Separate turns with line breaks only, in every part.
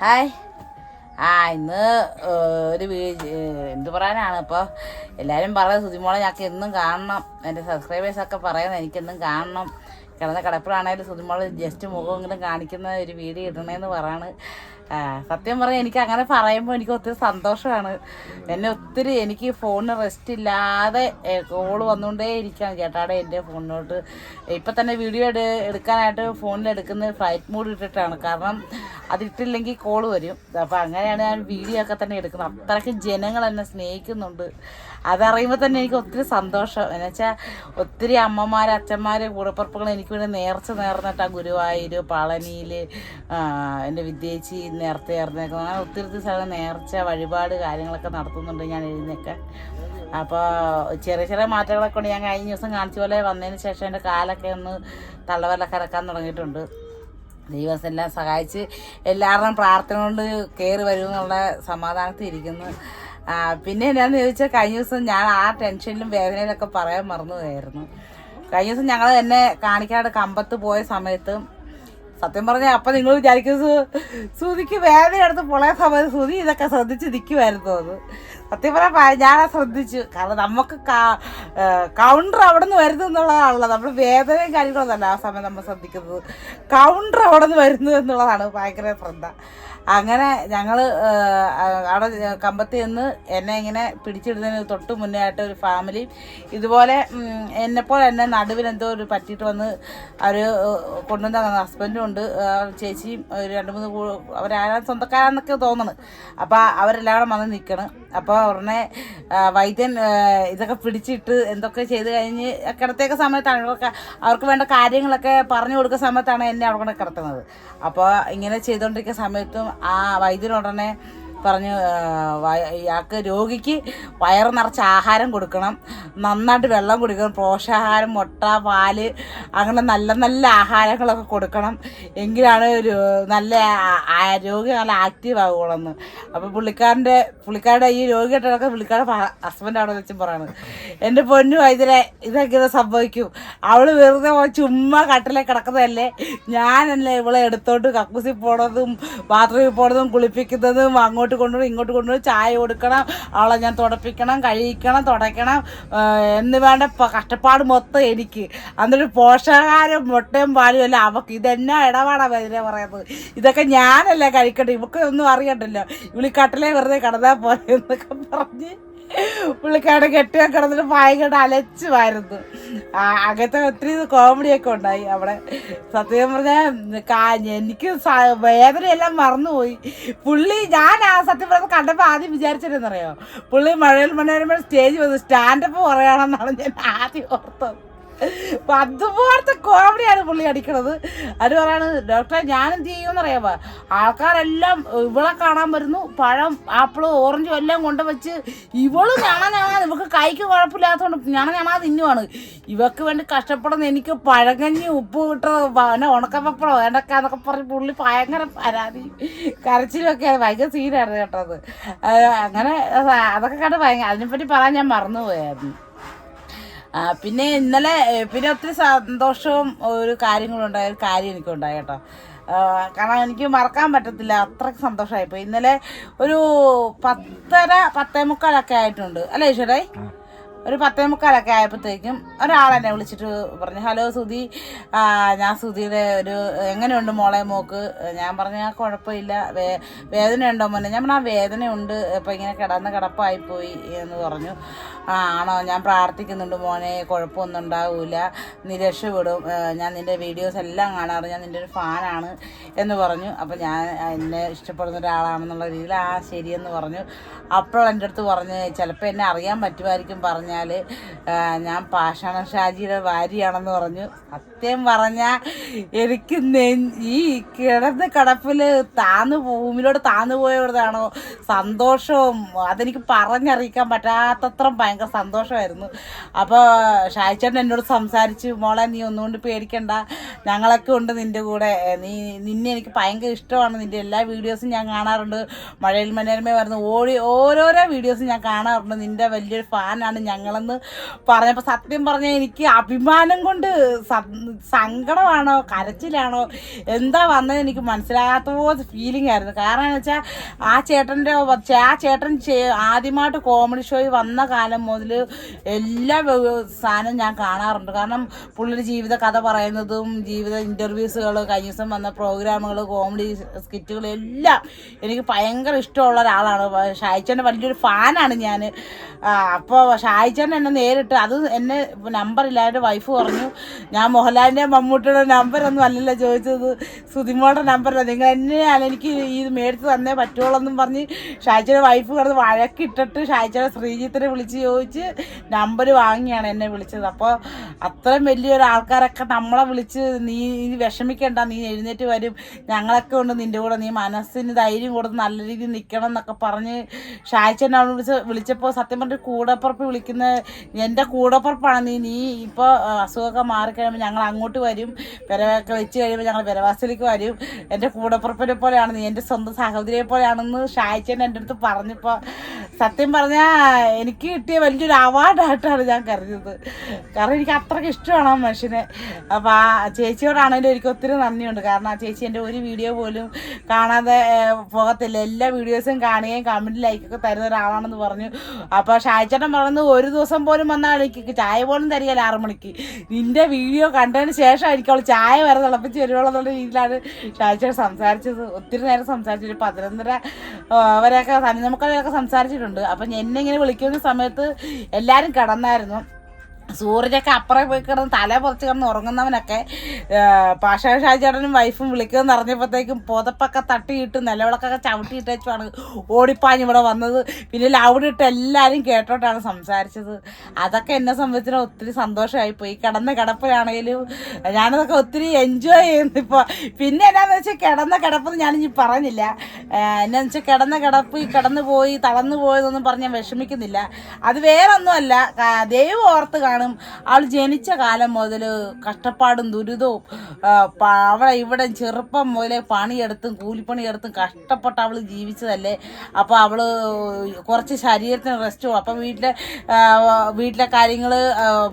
Hi. ആ ഇന്ന് ഒരു എന്ത് പറയാനാണ് ഇപ്പോൾ എല്ലാവരും പറയുന്നത് സുതിമോളെ ഞങ്ങൾക്ക് എന്നും കാണണം. എന്റെ സബ്സ്ക്രൈബേഴ്സൊക്കെ പറയുന്നത് എനിക്കെന്നും കാണണം. കിടന്ന കിടപ്പിലാണെങ്കിലും സുതിമോളെ ജസ്റ്റ് മുഖമെങ്കിലും കാണിക്കുന്ന ഒരു വീഡിയോ ഇടണേന്ന് പറയാണ്. ആ, സത്യം പറഞ്ഞാൽ എനിക്ക് അങ്ങനെ പറയുമ്പോൾ എനിക്ക് ഒത്തിരി സന്തോഷമാണ് എന്നെ ഒത്തിരി എനിക്ക് ഫോണിന് റെസ്റ്റ് ഇല്ലാതെ കോൾ വന്നുകൊണ്ടേ ഇരിക്കുകയാണ് ചേട്ടാടെ എന്റെ ഫോണിലോട്ട് ഇപ്പം തന്നെ വീഡിയോ എടു എടുക്കാനായിട്ട് ഫോണിൽ എടുക്കുന്ന ഫ്ലൈറ്റ് മോഡ് ഇട്ടിട്ടാണ്. കാരണം അതിട്ടില്ലെങ്കിൽ കോൾ വരും. അപ്പം അങ്ങനെയാണ് ഞാൻ വീഡിയോ ഒക്കെ തന്നെ എടുക്കുന്നത്. അത്രയ്ക്ക് ജനങ്ങൾ എന്നെ സ്നേഹിക്കുന്നുണ്ട്. അതറിയുമ്പോൾ തന്നെ എനിക്ക് ഒത്തിരി സന്തോഷം. എന്നുവെച്ചാൽ ഒത്തിരി അമ്മമാർ അച്ഛന്മാർ കൂടപ്പുറപ്പുകൾ എനിക്ക് വേണ്ടി നേർച്ച നേർന്നിട്ടാ ഗുരുവായൂർ പളനിയിൽ എന്റെ വിദ്യേച്ചി നേർച്ച നേർന്നേക്കുന്നത് അങ്ങനെ ഒത്തിരി സ്ഥലം നേർച്ച വഴിപാട് കാര്യങ്ങളൊക്കെ നടത്തുന്നുണ്ട് ഞാൻ എഴുന്നേക്കാൻ. അപ്പോൾ ചെറിയ ചെറിയ മാറ്റങ്ങളൊക്കെ ഉണ്ട്. ഞാൻ കഴിഞ്ഞ ദിവസം കാണിച്ച പോലെ വന്നതിന് ശേഷം എന്റെ കാലൊക്കെ ഒന്ന് തള്ളവല്ല ഇറക്കാൻ തുടങ്ങിയിട്ടുണ്ട്. ദൈവം എല്ലാം സഹായിച്ച് എല്ലാവരുടെയും പ്രാർത്ഥന കൊണ്ട് കയറി വരുമെന്നുള്ള സമാധാനത്തിൽ ഇരിക്കുന്നു പിന്നെ എന്നാന്ന് ചോദിച്ചാൽ കഴിഞ്ഞ ദിവസം ഞാൻ ആ ടെൻഷനിലും വേദനയിലൊക്കെ പറയാൻ മറന്നുപോയായിരുന്നു. കഴിഞ്ഞ ദിവസം ഞങ്ങൾ എന്നെ കാണിക്കാട് കമ്പത്ത് പോയ സമയത്ത് സത്യം പറഞ്ഞാൽ അപ്പം നിങ്ങൾ വിചാരിക്കുന്നത് സുതിക്ക് വേദന എടുത്ത് പൊളയ സമയത്ത് സുതി ഇതൊക്കെ ശ്രദ്ധിച്ച് നിൽക്കുമായിരുന്നു അത്. സത്യം പറഞ്ഞാൽ ഞാൻ ശ്രദ്ധിച്ചു. കാരണം നമുക്ക് കൗണ്ടർ അവിടെ നിന്ന് വരുന്നു എന്നുള്ളതാണല്ലോ. നമ്മൾ വേദനയും കാര്യങ്ങളൊന്നല്ല ആ സമയം നമ്മൾ ശ്രദ്ധിക്കുന്നത്. കൗണ്ടർ അവിടെ നിന്ന് വരുന്നു എന്നുള്ളതാണ് ഭയങ്കര ശ്രദ്ധ. അങ്ങനെ ഞങ്ങൾ അവിടെ കമ്പത്തിൽ നിന്ന് എന്നെ ഇങ്ങനെ പിടിച്ചിടുന്നതിന് തൊട്ട് മുന്നേ ആയിട്ട് ഒരു ഫാമിലി. ഇതുപോലെ എന്നെപ്പോലെ എന്നെ നടുവിൽ എന്തോ ഒരു പറ്റിയിട്ട് വന്ന് അവർ കൊണ്ടുവന്ന ഹസ്ബൻഡും ഉണ്ട് ചേച്ചിയും രണ്ട് മൂന്ന് അവരാരാ സ്വന്തക്കാരാന്നൊക്കെ തോന്നുന്നു അപ്പോൾ അവരെല്ലാം വന്ന് നിൽക്കണം അപ്പോൾ ഉടനെ വൈദ്യൻ ഇതൊക്കെ പിടിച്ചിട്ട് എന്തൊക്കെ ചെയ്ത് കഴിഞ്ഞ് കിടത്തേക്ക സമയത്താണ് ഇവർക്ക് അവർക്ക് വേണ്ട കാര്യങ്ങളൊക്കെ പറഞ്ഞു കൊടുക്കുന്ന സമയത്താണ് എന്നെ അവിടെ കൊണ്ട് കിടത്തുന്നത്. അപ്പോൾ ഇങ്ങനെ ചെയ്തുകൊണ്ടിരിക്കുന്ന സമയത്തും ആ വൈദ്യൻ ഉടനെ പറഞ്ഞു ഇയാൾക്ക് രോഗിക്ക് വയറ് നിറച്ച് ആഹാരം കൊടുക്കണം. നന്നായിട്ട് വെള്ളം കുടിക്കണം. പോഷകാഹാരം മുട്ട പാൽ അങ്ങനെ നല്ല നല്ല ആഹാരങ്ങളൊക്കെ കൊടുക്കണം. എങ്കിലാണ് ഒരു നല്ല രോഗി നല്ല ആക്റ്റീവ് ആകുകയുള്ളൂ അപ്പോൾ പുള്ളിക്കാരന്റെ പുള്ളിക്കാരുടെ ഈ രോഗിയായിട്ടൊക്കെ പുള്ളിക്കാരുടെ ഹസ്ബൻഡ് അവിടെ വെച്ചും പറയണത് എന്റെ പൊന്നു വൈദ്യരെ ഇതൊക്കെ സംഭവിക്കും? അവൾ വെറുതെ ചുമ്മാ കട്ടിലെ കിടക്കുന്നതല്ലേ? ഞാനല്ലേ ഇവളെ എടുത്തോണ്ട് കക്കൂസി പോണതും ബാത്റൂമിൽ പോണതും കുളിപ്പിക്കുന്നതും അങ്ങോട്ട് കൊണ്ടുപോയി ഇങ്ങോട്ട് കൊണ്ടുപോയി ചായ കൊടുക്കണം അവളെ ഞാൻ തുടപ്പിക്കണം കഴിക്കണം തുടയ്ക്കണം. എന്ന് വേണ്ട കഷ്ടപ്പാട് മൊത്തം എനിക്ക്. എന്നിട്ട് പോഷകാഹാരം മുട്ടയും പാലും എല്ലാം അവക്ക്. ഇതെന്നാ ഇടപാടാ വൈദ്യരെ പറയുന്നത്? ഇതൊക്കെ ഞാനല്ലേ കഴിക്കട്ടെ ഇവക്ക് ഒന്നും അറിയണ്ടല്ലോ. ഇവിളി കട്ടിലേ വെറുതെ കിടന്നാൽ പോലെ എന്നൊക്കെ പറഞ്ഞ് പുള്ളിക്കാരൻ കെട്ടിയാൻ കിടന്നിട്ട് ഭയങ്കര അലച്ചുമായിരുന്നു. അങ്ങനത്തെ ഒത്തിരി കോമഡിയൊക്കെ ഉണ്ടായി അവിടെ. സത്യം പറഞ്ഞാൽ എനിക്ക് വേദനയെല്ലാം മറന്നുപോയി. പുള്ളി ഞാൻ ആ സത്യം പറഞ്ഞ കണ്ടപ്പോൾ ആദ്യം വിചാരിച്ചിരുന്നറിയോ പുള്ളി മഴയിൽ മനോരമ സ്റ്റേജ് വന്ന് സ്റ്റാൻഡപ്പ് പറയുകയാണെന്നാണ് ഞാൻ ആദ്യം ഓർത്തത്. അപ്പൊ അതുപോലത്തെ കോമഡിയാണ് പുള്ളി അടിക്കണത്. അത് പറയാണ് ഡോക്ടറെ ഞാൻ എന്ത് ചെയ്യുമെന്നറിയാമോ ആൾക്കാരെല്ലാം ഇവളെ കാണാൻ വരുന്നു. പഴം ആപ്പിൾ ഓറഞ്ചും എല്ലാം കൊണ്ടുവച്ച് ഇവൾ ഞാണാ ഞാണാ ഇവക്ക് കൈക്ക് കുഴപ്പമില്ലാത്തതുകൊണ്ട് ഞാണ ഞാണാ തിന്നുവാണ്. ഇവക്ക് വേണ്ടി കഷ്ടപ്പെടുന്ന എനിക്ക് പഴകഞ്ഞി ഉപ്പ് കിട്ടത് പിന്നെ ഉണക്കപ്പപ്പടോ എന്നൊക്കെ എന്നൊക്കെ പറഞ്ഞ് പുള്ളി ഭയങ്കര പരാതി. കരച്ചിലൊക്കെ ഭയങ്കര സീനായിരുന്നു കേട്ടത്. അങ്ങനെ അത് അതൊക്കെ കണ്ട് ഭയങ്കര അതിനെപ്പറ്റി പറയാൻ ഞാൻ മറന്നുപോയായിരുന്നു. പിന്നെ ഇന്നലെ പിന്നെ ഒത്തിരി സന്തോഷവും ഒരു കാര്യങ്ങളുണ്ടായ ഒരു കാര്യം എനിക്കുണ്ടായി കേട്ടോ. കാരണം എനിക്ക് മറക്കാൻ പറ്റത്തില്ല അത്രയ്ക്ക് സന്തോഷമായിപ്പോയി ഇന്നലെ ഒരു പത്തര പത്തേ മുക്കാലൊക്കെ ആയിട്ടുണ്ട്. അല്ലേ ഈശ്വരേ? ഒരു പത്തേ മുക്കാലൊക്കെ ആയപ്പോഴത്തേക്കും ഒരാളെന്നെ വിളിച്ചിട്ട് പറഞ്ഞു ഹലോ സുധി ഞാൻ സുധിയുടെ ഒരു എങ്ങനെയുണ്ട് മോളെ മോക്ക്? ഞാൻ പറഞ്ഞു ആ കുഴപ്പമില്ല. വേ വേദനയുണ്ടോ മോനെ? ഞാൻ പറഞ്ഞു ആ വേദനയുണ്ട്. ഇപ്പം ഇങ്ങനെ കിടന്ന് കിടപ്പായിപ്പോയി എന്ന് പറഞ്ഞു. ആ ആണോ? ഞാൻ പ്രാർത്ഥിക്കുന്നുണ്ട് മോനെ കുഴപ്പമൊന്നും ഉണ്ടാവില്ല നീ രക്ഷപ്പെടും. ഞാൻ നിന്റെ വീഡിയോസ് എല്ലാം കാണാറ് ഞാൻ നിന്റെ ഒരു ഫാനാണ് എന്ന് പറഞ്ഞു. അപ്പോൾ ഞാൻ എന്നെ ഇഷ്ടപ്പെടുന്ന ഒരാളാണെന്നുള്ള രീതിയിൽ ആ ശരിയെന്ന് പറഞ്ഞു. അപ്പോൾ എന്റെ അടുത്ത് പറഞ്ഞ് ചിലപ്പോൾ എന്നെ അറിയാൻ പറ്റുമായിരിക്കും പറഞ്ഞാൽ ഞാൻ പാഷാണ ഷാജിയുടെ ഭാര്യയാണെന്ന് പറഞ്ഞു. സത്യം പറഞ്ഞാൽ എനിക്ക് ഈ കിടന്ന് കിടപ്പിൽ താന്നു ഭൂമിയിലോട്ട് താന്നു പോയതാണോ സന്തോഷവും അതെനിക്ക് പറഞ്ഞറിയിക്കാൻ പറ്റാത്തത്ര ഭയങ്കര സന്തോഷമായിരുന്നു. അപ്പോൾ ഷായിച്ചേട്ടൻ എന്നോട് സംസാരിച്ച് മോളെ നീ ഒന്നുകൊണ്ട് പേടിക്കണ്ട. ഞങ്ങളൊക്കെ ഉണ്ട് നിന്റെ കൂടെ. നീ നിന്നെ എനിക്ക് ഭയങ്കര ഇഷ്ടമാണ്. നിന്റെ എല്ലാ വീഡിയോസും ഞാൻ കാണാറുണ്ട്. മഴയിൽ മനോരമ വരുന്ന ഓടി ഓരോരോ വീഡിയോസും ഞാൻ കാണാറുണ്ട്. നിന്റെ വലിയൊരു ഫാനാണ് ഞങ്ങളെന്ന് പറഞ്ഞപ്പോൾ സത്യം പറഞ്ഞാൽ എനിക്ക് അഭിമാനം കൊണ്ട് സങ്കടമാണോ കരച്ചിലാണോ എന്താ വന്നത് എനിക്ക് മനസ്സിലാകാത്ത പോലെ ഫീലിംഗ് ആയിരുന്നു. കാരണം എന്ന് വെച്ചാൽ ആ ചേട്ടന്റെ ആ ചേട്ടൻ ആദ്യമായിട്ട് കോമഡി ഷോയിൽ വന്ന കാലം മുതൽ എല്ലാ സാധനം ഞാൻ കാണാറുണ്ട്. കാരണം പുള്ളിയുടെ ജീവിത കഥ പറയുന്നതും ജീവിത ഇന്റർവ്യൂസുകൾ കഴിഞ്ഞ ദിവസം വന്ന പ്രോഗ്രാമുകൾ കോമഡി സ്കിറ്റുകൾ എല്ലാം എനിക്ക് ഭയങ്കര ഇഷ്ടമുള്ള ഒരാളാണ്. ഷായിച്ചേന്റെ വലിയൊരു ഫാനാണ് ഞാൻ. അപ്പോൾ ഷായിച്ചൻ എന്നെ നേരിട്ട് അത് എന്നെ നമ്പർ എന്റെ വൈഫ് പറഞ്ഞു ഞാൻ മോഹൻലാലിന്റെ മമ്മൂട്ടിയുടെ നമ്പറൊന്നും അല്ലല്ലോ ചോദിച്ചത്. സുതിമോളുടെ നമ്പറല്ല നിങ്ങൾ എന്നെയാണ് എനിക്ക് ഈ മേടിച്ച് തന്നേ പറ്റുള്ളൂ എന്നും പറഞ്ഞ് ഷായിച്ചേന്റെ വൈഫ് കിടന്ന് വഴക്കിട്ടിട്ട് ഷായിച്ചയുടെ ശ്രീജിത്തിനെ വിളിച്ച് ചോദിച്ച് നമ്പർ വാങ്ങിയാണ് എന്നെ വിളിച്ചത്. അപ്പോൾ അത്രയും വലിയൊരു ആൾക്കാരൊക്കെ നമ്മളെ വിളിച്ച് നീ വിഷമിക്കണ്ട നീ എഴുന്നേറ്റ് വരും. ഞങ്ങളൊക്കെ ഉണ്ട് നിന്റെ കൂടെ. നീ മനസ്സിന് ധൈര്യം കൊടുത്ത് നല്ല രീതിയിൽ നിൽക്കണം എന്നൊക്കെ പറഞ്ഞ് ഷായിച്ചൻ അവൾ വിളിച്ച് വിളിച്ചപ്പോൾ സത്യം പറഞ്ഞിട്ട് കൂടപ്പുറപ്പ് വിളിക്കുന്ന എന്റെ കൂടപ്പുറപ്പാണ് നീ. നീ ഇപ്പോൾ അസുഖമൊക്കെ മാറിക്കഴിയുമ്പോൾ ഞങ്ങൾ അങ്ങോട്ട് വരും. പെരവൊക്കെ വെച്ച് കഴിയുമ്പോൾ ഞങ്ങൾ പെരവാസിലേക്ക് വരും. എന്റെ കൂടപ്പുറപ്പിനെ പോലെയാണ് നീ എന്റെ സ്വന്തം സഹോദരിയെ പോലെയാണെന്ന് ഷായിച്ചൻ എന്റെ അടുത്ത് പറഞ്ഞപ്പോൾ സത്യം പറഞ്ഞാൽ എനിക്ക് കിട്ടിയ വലിയൊരു അവാർഡായിട്ടാണ് ഞാൻ കരുതിയത്. കാരണം എനിക്ക് അത്രയ്ക്ക് ഇഷ്ടമാണ് ആ മനുഷ്യനെ. അപ്പോൾ ആ ചേച്ചിയോടാണെങ്കിലും എനിക്ക് ഒത്തിരി നന്ദിയുണ്ട്. കാരണം ആ ചേച്ചി എന്റെ ഒരു വീഡിയോ പോലും കാണാതെ പോകത്തില്ല. എല്ലാ വീഡിയോസും കാണുകയും കമന്റ് ലൈക്കൊക്കെ തരുന്ന ഒരാളാണെന്ന് പറഞ്ഞു. അപ്പോൾ ഷായ്ച്ചേട്ടൻ പറയുന്നത് ഒരു ദിവസം പോലും വന്നാൽ എനിക്ക് ചായ പോലും തരികയില്ല ആറു മണിക്ക്. നിന്റെ വീഡിയോ കണ്ടതിന് ശേഷം എനിക്ക് അവൾ ചായ വരെ തിളപ്പിച്ച് വരുവുള്ളൂ എന്നുള്ള രീതിയിലാണ് ഷായ്ച്ചേട്ടൻ സംസാരിച്ചത്. ഒത്തിരി നേരം സംസാരിച്ചു. പതിനൊന്നര വരെയൊക്കെ സന്നിധമക്കളൊക്കെ സംസാരിച്ചിട്ടുണ്ട്. അപ്പം എന്നെ ഇങ്ങനെ വിളിക്കുന്ന സമയത്ത് എല്ലാവരും കിടന്നായിരുന്നു. സൂര്യനൊക്കെ അപ്പുറം പോയി കിടന്ന് തല പുറച്ച് കിടന്ന് ഉറങ്ങുന്നവനൊക്കെ പാഷ വൈഫും വിളിക്കുമെന്ന് അറിഞ്ഞപ്പോഴത്തേക്കും പുതപ്പൊക്കെ തട്ടിയിട്ട് നിലവിളക്കൊക്കെ ചവിട്ടിയിട്ടാണ് ഓടിപ്പാഞ്ഞ് ഇവിടെ വന്നത്. പിന്നെ ലൗഡിട്ട് എല്ലാവരും കേട്ടോട്ടാണ് സംസാരിച്ചത്. അതൊക്കെ എന്നെ സംബന്ധിച്ചാൽ ഒത്തിരി സന്തോഷമായി പോയി. കിടന്ന കിടപ്പിലാണെങ്കിലും ഞാനതൊക്കെ ഒത്തിരി എൻജോയ് ചെയ്യുന്നു ഇപ്പോൾ പിന്നെ എന്നാന്ന് വെച്ചാൽ കിടന്ന കിടപ്പെന്ന് ഞാനിനി പറഞ്ഞില്ല. എന്നാന്ന് വെച്ചാൽ കിടന്ന കിടപ്പ് കിടന്നു പോയി തളർന്നു പോയതൊന്നും പറഞ്ഞ് വിഷമിക്കുന്നില്ല. അത് വേറൊന്നുമല്ല ദൈവം ഓർത്ത് കാണും. അവൾ ജനിച്ച കാലം മുതൽ കഷ്ടപ്പാടും ദുരിതവും അവളെ ഇവിടെ ചെറുപ്പം മുതലേ പണിയെടുത്തും കൂലിപ്പണിയെടുത്തും കഷ്ടപ്പെട്ട് അവൾ ജീവിച്ചതല്ലേ? അപ്പോൾ അവൾ കുറച്ച് ശരീരത്തിന് റെസ്റ്റ് അപ്പോൾ വീട്ടിലെ വീട്ടിലെ കാര്യങ്ങൾ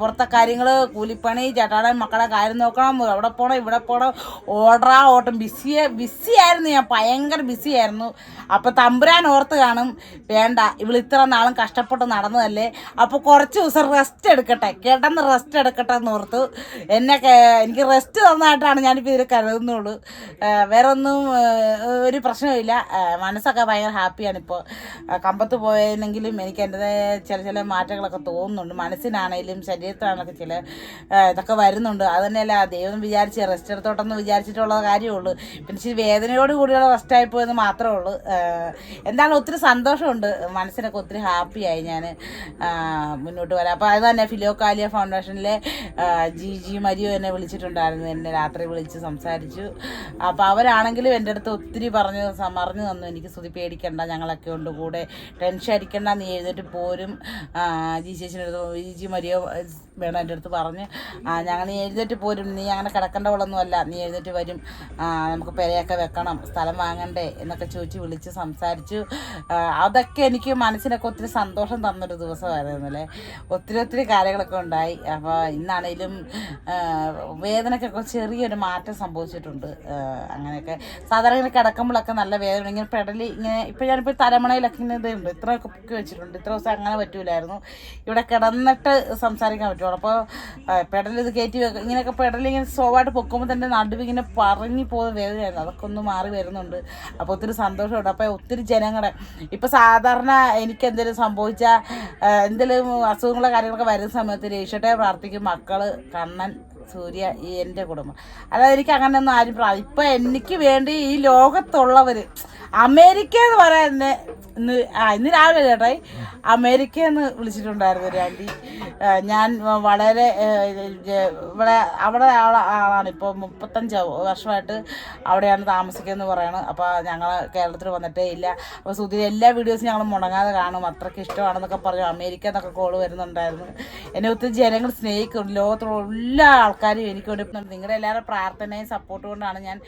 പുറത്തെ കാര്യങ്ങൾ കൂലിപ്പണി ചേട്ടാടെ മക്കളെ കാര്യം നോക്കണം അവിടെ പോകണം ഇവിടെ പോകണം ഓർഡറാ ഓട്ടം. ബിസിയെ ബിസിയായിരുന്നു ഞാൻ ഭയങ്കര ബിസി ആയിരുന്നു അപ്പോൾ തമ്പുരാൻ ഓർത്ത് കാണും വേണ്ട ഇവൾ ഇത്ര നാളും കഷ്ടപ്പെട്ട് നടന്നതല്ലേ? അപ്പോൾ കുറച്ച് ദിവസം റെസ്റ്റ് എടുക്കട്ടെ കിടന്ന് റെസ്റ്റ് എടുക്കട്ടെ എന്ന് ഓർത്തു എന്നെ എനിക്ക് റെസ്റ്റ് തന്നതായിട്ടാണ് ഞാനിപ്പോൾ ഇതിൽ കരുതുന്നുള്ളൂ. വേറെ ഒന്നും ഒരു പ്രശ്നമില്ല മനസ്സൊക്കെ ഭയങ്കര ഹാപ്പിയാണ് ഇപ്പോൾ കമ്പത്ത് പോയെങ്കിലും എനിക്ക് എന്റെതായ ചില ചില മാറ്റങ്ങളൊക്കെ തോന്നുന്നുണ്ട്. മനസ്സിനാണേലും ശരീരത്തിനാണെങ്കിലും ചില ഇതൊക്കെ വരുന്നുണ്ട്. അതുതന്നെയല്ല ദൈവം വിചാരിച്ച് റെസ്റ്റ് എടുത്തോട്ടെന്ന് വിചാരിച്ചിട്ടുള്ള കാര്യമുള്ളൂ പിന്നെ വേദനയോട് കൂടിയുള്ള റെസ്റ്റ് ആയിപ്പോയെന്ന് മാത്രമേ ഉള്ളൂ. ആ, ഒത്തിരി സന്തോഷമുണ്ട്. മനസ്സിനൊക്കെ ഒത്തിരി ഹാപ്പിയായി ഞാൻ മുന്നോട്ട് വരാം അപ്പോൾ അത് തന്നെ ഫിലോക്കാലിയ ഫൗണ്ടേഷനിലെ ജി ജി മരിയോ എന്നെ വിളിച്ചിട്ടുണ്ടായിരുന്നു. എന്നെ രാത്രി വിളിച്ച് സംസാരിച്ചു. അപ്പോൾ അവരാണെങ്കിലും എന്റെ അടുത്ത് ഒത്തിരി പറഞ്ഞു സ- തന്നു. എനിക്ക് സ്തുതി പേടിക്കണ്ട ഞങ്ങളൊക്കെ ഉണ്ട് കൂടെ. ടെൻഷൻ അടിക്കണ്ട നീ എഴുന്നേറ്റ് പോരും. ജി ചേച്ചിന്റെ അടുത്ത് ജി ജി മരിയോ വേണം എന്റെ അടുത്ത് പറഞ്ഞ് ഞങ്ങൾ നീ എഴുന്നേറ്റ് പോരും. നീ അങ്ങനെ കിടക്കേണ്ടവളൊന്നുമല്ല നീ എഴുന്നേറ്റ് വരും. നമുക്ക് പെരയൊക്കെ വെക്കണം. സ്ഥലം വാങ്ങണ്ടേ എന്നൊക്കെ ചോദിച്ച് വിളിച്ച് സംസാരിച്ചു. അതൊക്കെ എനിക്ക് മനസ്സിനൊക്കെ ഒത്തിരി സന്തോഷം തന്നൊരു ദിവസമായിരുന്നു അല്ലേ ഒത്തിരി ഒത്തിരി കാര്യങ്ങളൊക്കെ ഉണ്ടായി. അപ്പോൾ ഇന്നാണേലും വേദനയ്ക്കൊക്കെ ചെറിയൊരു മാറ്റം സംഭവിച്ചിട്ടുണ്ട്. അങ്ങനെയൊക്കെ. സാധാരണ ഇങ്ങനെ കിടക്കുമ്പോഴൊക്കെ നല്ല വേദന ഇങ്ങനെ പെടലി ഇങ്ങനെ ഇപ്പോൾ ഞാനിപ്പോൾ തലമണയിലൊക്കെ ഇങ്ങനെ ഇതുണ്ട് ഇത്രയൊക്കെ പൊക്കി വെച്ചിട്ടുണ്ട്. ഇത്ര ദിവസം അങ്ങനെ പറ്റൂലായിരുന്നു. ഇവിടെ കിടന്നിട്ട് സംസാരിക്കാൻ പറ്റുള്ളൂ. അപ്പോൾ പെടൽ ഇത് കയറ്റി വെക്ക ഇങ്ങനെയൊക്കെ പെടൽ ഇങ്ങനെ പൊക്കുമ്പോൾ തന്നെ നടുവിങ്ങനെ പറഞ്ഞു പോകുന്ന വേദനയായിരുന്നു. അതൊക്കെ ഒന്ന് മാറി വരുന്നുണ്ട്. അപ്പോൾ ഒത്തിരി സന്തോഷമുണ്ട്. അപ്പോൾ ഒത്തിരി ജനങ്ങളെ ഇപ്പോൾ സാധാരണ എനിക്ക് എന്തെങ്കിലും സംഭവിച്ചാൽ എന്തെങ്കിലും അസുഖങ്ങളോ കാര്യങ്ങളൊക്കെ വരുന്ന സമയത്ത് രക്ഷട്ടെ പ്രാർത്ഥിക്കും. മക്കൾ കണ്ണൻ സൂര്യ ഈ എന്റെ കുടുംബം. അതായത് എനിക്ക് അങ്ങനെയൊന്നും ആരും പ്രാ ഇപ്പം എനിക്ക് വേണ്ടി ഈ ലോകത്തുള്ളവർ അമേരിക്ക എന്ന് പറയാൻ ഇന്ന് ആ ഇന്ന് രാവിലെ ചേട്ടായി അമേരിക്ക എന്ന് വിളിച്ചിട്ടുണ്ടായിരുന്നു ഒരു ആന്റി. ഞാൻ വളരെ ഇവിടെ അവിടെ ആള- ആളാണ്. ഇപ്പോൾ മുപ്പത്തഞ്ച് വർഷമായിട്ട് അവിടെയാണ് താമസിക്കുന്നത് പറയണം. അപ്പോൾ ഞങ്ങൾ കേരളത്തിൽ വന്നിട്ടേ ഇല്ല. അപ്പോൾ സുധീർ എല്ലാ വീഡിയോസും ഞങ്ങൾ മുടങ്ങാതെ കാണും. അത്രയ്ക്ക് ഇഷ്ടമാണെന്നൊക്കെ പറഞ്ഞു. അമേരിക്ക എന്നൊക്കെ കോൾ വരുന്നുണ്ടായിരുന്നു. എന്നെ ഒത്തിരി ജനങ്ങൾ സ്നേഹിക്കും ലോകത്തുള്ള എല്ലാ ആൾക്കാരും എനിക്ക് വേണ്ടി നിങ്ങളുടെ എല്ലാവരുടെ പ്രാർത്ഥനയും സപ്പോർട്ട് കൊണ്ടാണ് ഞാൻ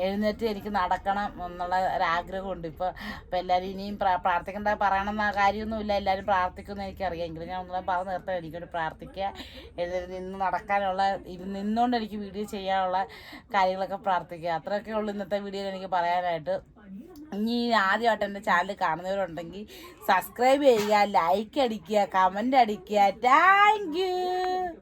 എഴുന്നേറ്റ് എനിക്ക് നടക്കണം എന്നുള്ള ഒരാഗ്രഹമുണ്ട്. ഇപ്പോൾ അപ്പോൾ എല്ലാവരും ഇനിയും പ്രാ- പ്രാർത്ഥിക്കേണ്ട പറയണമെന്ന കാര്യമൊന്നുമില്ല. എല്ലാവരും പ്രാർത്ഥിക്കുമെന്ന് എനിക്കറിയാം. എങ്കിലും ഞാൻ ഒന്നും പറഞ്ഞ് നിർത്താൻ എനിക്കൊരു പ്രാർത്ഥിക്കുക എഴുതി നിന്ന് നടക്കാനുള്ള ഇത് നിന്നുകൊണ്ട് എനിക്ക് വീഡിയോ ചെയ്യാനുള്ള കാര്യങ്ങളൊക്കെ പ്രാർത്ഥിക്കുക. അത്രയൊക്കെ ഉള്ളൂ ഇന്നത്തെ വീഡിയോയിൽ എനിക്ക് പറയാനായിട്ട്. ഇനി ആദ്യമായിട്ട് എന്റെ ചാനൽ കാണുന്നവരുണ്ടെങ്കിൽ സബ്സ്ക്രൈബ് ചെയ്യുക ലൈക്ക് അടിക്കുക കമന്റ് അടിക്കുക. താങ്ക്